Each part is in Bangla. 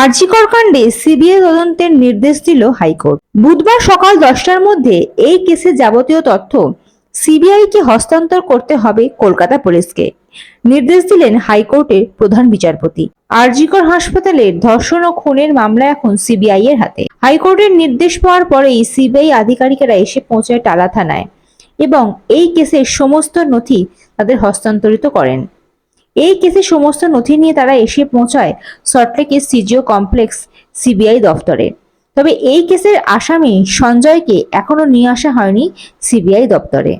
আরজিকর কাণ্ডে সিবিআই তদন্তের নির্দেশ দিল হাইকোর্ট। বুধবার সকাল দশটার মধ্যে এই কেসের যাবতীয় তথ্য সিবিআইকে হস্তান্তর করতে হবে কলকাতা পুলিশকে। নির্দেশ দিলেন হাইকোর্টের প্রধান বিচারপতি। আরজিকর হাসপাতালের ধর্ষণ ও খুনের মামলা এখন সিবিআই এর হাতে। হাইকোর্টের নির্দেশ পাওয়ার পরেই সিবিআই আধিকারিকেরা এসে পৌঁছায় টালা থানায় এবং এই কেসের সমস্ত নথি তাদের হস্তান্তরিত করেন। এই কেসে সমস্ত নথি নিয়ে তারা এসে পৌঁছায় সল্টলেকের সিজিও কমপ্লেক্স সিবিআই দফতরে। তবে এই কেসের আসামি সঞ্জয়কে এখনও নিয়ে আসা হয়নি সিবিআই দপ্তরে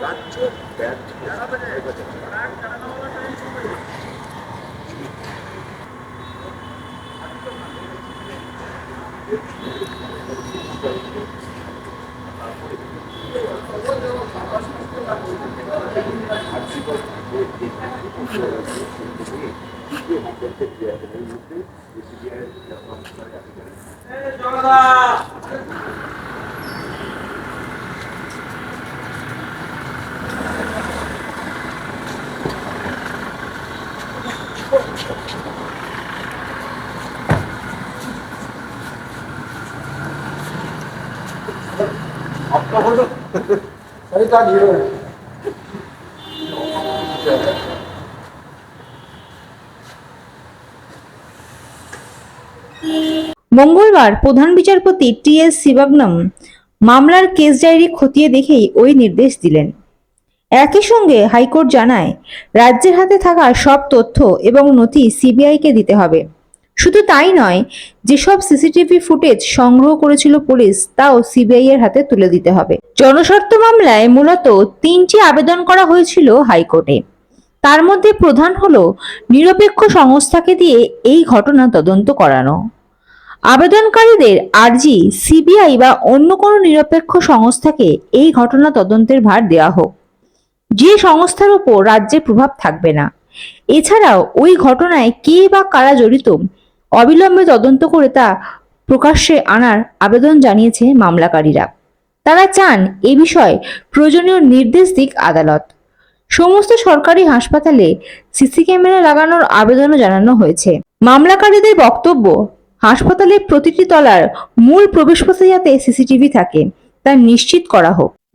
রাজ্য ব্যর্থ জগদা आपका फोटो सही था हीरो है মঙ্গলবার প্রধান বিচারপতি টি এস শিবাগনম মামলার কেস ডায়েরি খতিয়ে দেখেই ওই নির্দেশ দিলেন একই সঙ্গে হাইকোর্ট জানায়, রাজ্যের হাতে থাকা সব তথ্য এবং নথি সিবিআইকে দিতে হবে। শুধু তাই নয়, যেসব সিসিটিভি ফুটেজ সংগ্রহ করেছিল পুলিশ, তাও সিবিআই এর হাতে তুলে দিতে হবে। জনস্বার্থ মামলায় মূলত তিনটি আবেদন করা হয়েছিল হাইকোর্টে। তার মধ্যে প্রধান হল নিরপেক্ষ সংস্থাকে দিয়ে এই ঘটনা তদন্ত করানো। আবেদনকারীদের আর্জি, সিবিআই বা অন্য কোনো নিরপেক্ষ সংস্থাকে এই ঘটনা তদন্তের ভার দেওয়া হোক। যে সংস্থার উপর রাজ্যের প্রভাব থাকবে না। এছাড়াও ওই ঘটনায় কে বা কারা জড়িত, অবিলম্বে তদন্ত করে তা প্রকাশ্যে আনার আবেদন জানিয়েছে মামলাকারীরা। তারা চান এ বিষয়ে প্রয়োজনীয় নির্দেশ দিক আদালত। সমস্ত সরকারি হাসপাতালে সিসি ক্যামেরা লাগানোর আবেদনও জানানো হয়েছে। মামলাকারীদের বক্তব্য, হাসপাতালের প্রতিটি তলার মূল প্রবেশপথে যাতে সিসিটিভি থাকে, তা নিশ্চিত করা হোক।